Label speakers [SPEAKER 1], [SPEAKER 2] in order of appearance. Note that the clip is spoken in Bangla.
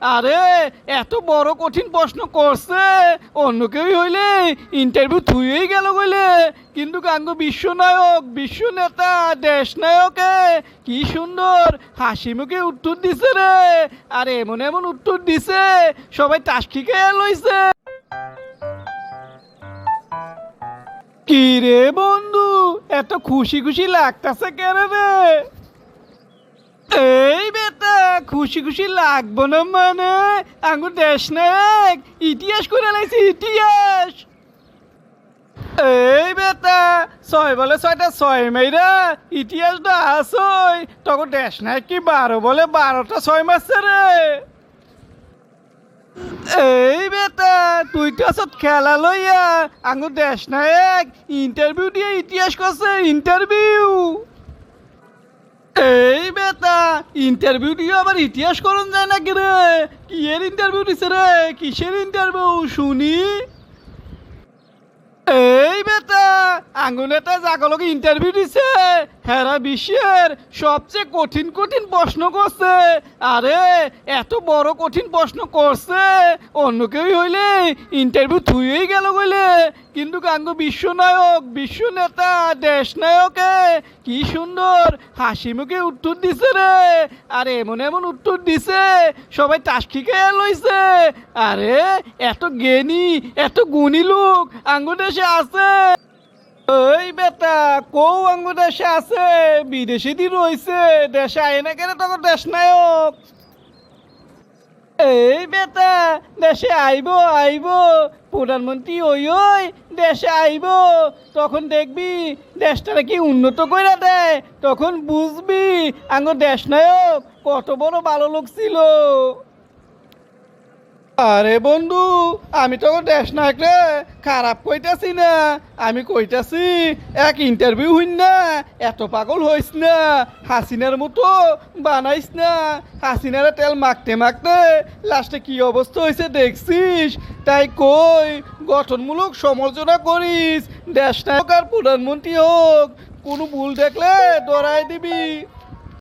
[SPEAKER 1] আরে, এত বড় কঠিন প্রশ্ন করছে। অন্য কেউ হইলে ইন্টারভিউ থুয়েই গেল বলে কিন্তু গাঙ্গ বিশ্বনায়ক বিশ্ব নেতা দেশ নায়কে কি সুন্দর হাসি মুখে উত্তর দিছে রে। আর এমন এমন উত্তর দিছে, সবাই খেয়ে লইছে। কি রে বন্ধু, এত খুশি খুশি লাগতাছে কেন রে? এই খুশি খুশি লাগবো না মানে? আঙ্গুর দেশ নায়ক ইতিহাস করে লাইছি, ইতিহাস। এই বেটা, ছয় বলে ছয়টা ছয় মেয়েরা ইতিহাসটা আসই তখন দেশ নায়ক কি বারো বলে বারোটা ছয় মারছে রে? এই বেটা, তুই তো আসত খেলা লইয়া আঙ্গুর দেশ নায়ক ইন্টারভিউ দিয়ে ইতিহাস করছে, ইন্টারভিউ। এই ইন্টারভিউ নিয়ে আবার ইতিহাস করুন যায় নাকি রে? কি এর ইন্টারভিউ দিছে রে? কিসের ইন্টারভিউ শুনি এই বেটা আঙ্গুলেটা জাগলকে ইন্টারভিউ দিছে। হেরা বিশ্বের সবচেয়ে কঠিন কঠিন প্রশ্ন করছে। আরে, এত বড় কঠিন প্রশ্ন করছে। অন্য কেউ হইলে ইন্টারভিউ থুয়েই গেল বলে কিন্তু গাঙ্গ বিশ্বনায়ক বিশ্ব নেতা দেশ নায়কে কি সুন্দর হাসি মুখে উত্তর দিছে রে। আর এমন এমন উত্তর দিছে, সবাই টাস্কি খেয়ে লইছে। আরে, এত জ্ঞানী, এত গুণী লোক আঙ্গু দেশে আছে। ওই বেটা কৌ আঙ্গু দেশে আছে, বিদেশি দি রইছে, দেশে আয় না কেন তখন দেশ নায়ক? এই বেটা, দেশে আইব আইব, প্রধানমন্ত্রী ওই ওই, দেশে আইব, তখন দেখবি দেশটা কি উন্নত করে দেয়, তখন বুঝবি আঙ্গ দেশ নায়ক কত বড় ভালো লোক ছিল। আরে বন্ধু, আমি তখন দেশ নায়ক রে। খারাপ কইতাছি না। আমি কইতাছি, এক ইন্টারভিউ হইন না, এত পাগল হইস না। হাসিনার মতো বানাইস না। হাসিনারে তেল মাখতে মাখতে লাস্টে কি অবস্থা হয়েছে দেখছিস? তাই কই, গঠনমূলক সমালোচনা করিস। দেশ নায়ক আর প্রধানমন্ত্রী হোক, কোনো ভুল দেখলে ডরাই দিবি।